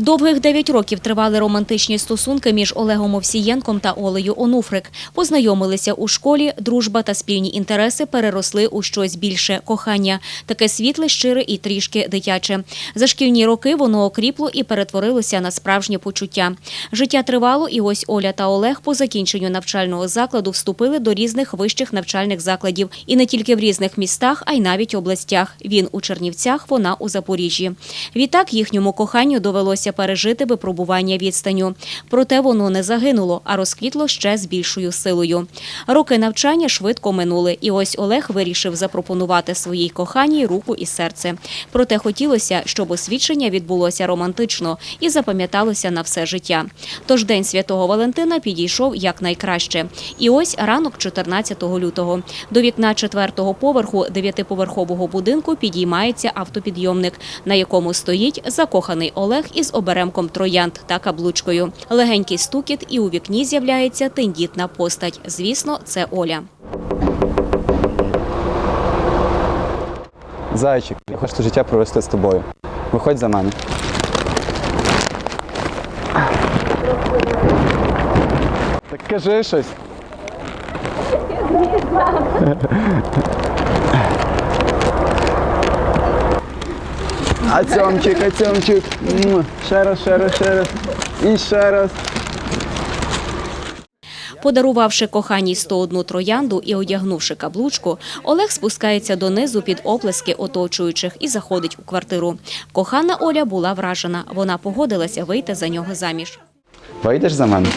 Довгих 9 років тривали романтичні стосунки між Олегом Овсієнком та Олею Онуфрик. Познайомилися у школі, дружба та спільні інтереси переросли у щось більше кохання. Таке світле, щире і трішки дитяче. За шкільні роки воно окріпло і перетворилося на справжнє почуття. Життя тривало, і ось Оля та Олег по закінченню навчального закладу вступили до різних вищих навчальних закладів. І не тільки в різних містах, а й навіть областях. Він у Чернівцях, вона у Запоріжжі. Відтак їхньому коханню довелося пережити випробування відстаню. Проте воно не загинуло, а розквітло ще з більшою силою. Роки навчання швидко минули, і ось Олег вирішив запропонувати своїй коханій руку і серце. Проте хотілося, щоб освідчення відбулося романтично і запам'яталося на все життя. Тож день святого Валентина підійшов якнайкраще. І ось ранок 14 лютого. До вікна четвертого поверху дев'ятиповерхового будинку підіймається автопідйомник, на якому стоїть закоханий Олег із оберемком троянд та каблучкою. Легенький стукіт, і у вікні з'являється тендітна постать. Звісно, це Оля. Зайчик, я хочу життя провести з тобою. Виходь за мене. Так кажи щось. А цьомчик, а цьомчик. Ще раз, ще раз, ще раз. І ще раз. Подарувавши коханій 101 троянду і одягнувши каблучку, Олег спускається донизу під оплески оточуючих і заходить у квартиру. Кохана Оля була вражена. Вона погодилася вийти за нього заміж. Вийдеш за мене?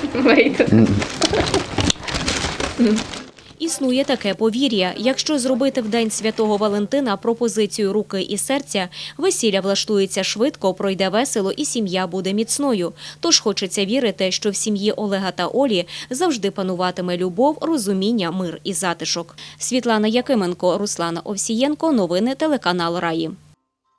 Існує таке повір'я. Якщо зробити в день святого Валентина пропозицію руки і серця, весілля влаштується швидко, пройде весело і сім'я буде міцною. Тож хочеться вірити, що в сім'ї Олега та Олі завжди пануватиме любов, розуміння, мир і затишок. Світлана Якименко, Руслана Овсієнко. Новини телеканал Раї.